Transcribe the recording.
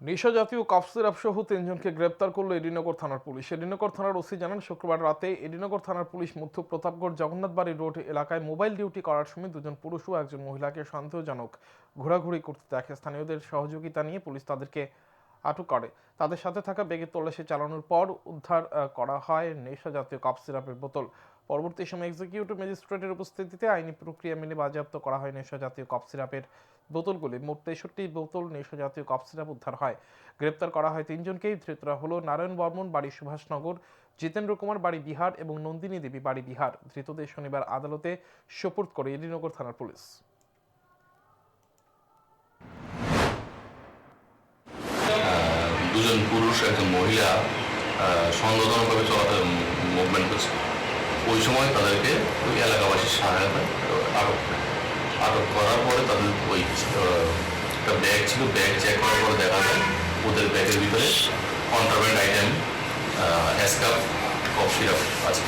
নেশা জাতীয় cough syrup সহ তিনজনকে গ্রেপ্তার করল এডিনগর থানার পুলিশ। এডিনগর থানার ওসি জানান, শুক্রবার রাতে এডিনগর থানার পুলিশ মধ্য প্রতাপগড় জগন্নাথবাড়ি রোড এলাকায় মোবাইল ডিউটি করার সময় দুজন পুরুষ ও একজন মহিলাকে সন্দেহজনক ঘোরাঘুরি করতে দেখে। স্থানীয়দের সহযোগিতা নিয়ে পুলিশ তাদেরকে আটক করে। তাদের সাথে থাকা ব্যাগে তল্লাশি চালানোর পর উদ্ধার করা হয় নেশা জাতীয় কাপ সিরাপের বোতল। পরবর্তী সময় এক্সিকিউটিভ ম্যাজিস্ট্রেটের উপস্থিতিতে আইনি প্রক্রিয়া মেনে বাজেয়াপ্ত করা হয় নেশা জাতীয় কাপ সিরাপের বোতলগুলি। মোট তেষট্টি বোতল নেশা জাতীয় কাপ সিরাপ উদ্ধার হয়। গ্রেপ্তার করা হয় তিনজনকেই। ধৃতরা হলো নারায়ণ বর্মন, বাড়ি সুভাষনগর, জিতেন্দ্র কুমার, বাড়ি বিহার এবং নন্দিনী দেবী, বাড়ি বিহার। ধৃতদের শনিবার আদালতে সোপর্দ করে এডিনগর থানার পুলিশ। দুজন পুরুষ, একজন মহিলা সন্দেহজনকভাবে চলাতে মুভমেন্ট করছে। ওই সময় তাদেরকে ওই এলাকাবাসীর সহায়তায় আটক করে। আটক করার পরে তাদের ওই একটা ব্যাগ ছিল ব্যাগ চেক করার পরে দেখা যায় ওদের ব্যাগের ভিতরে কন্ট্রাব্যান্ড আইটেম অ্যাসকাপ কফ সিরাপ আছে।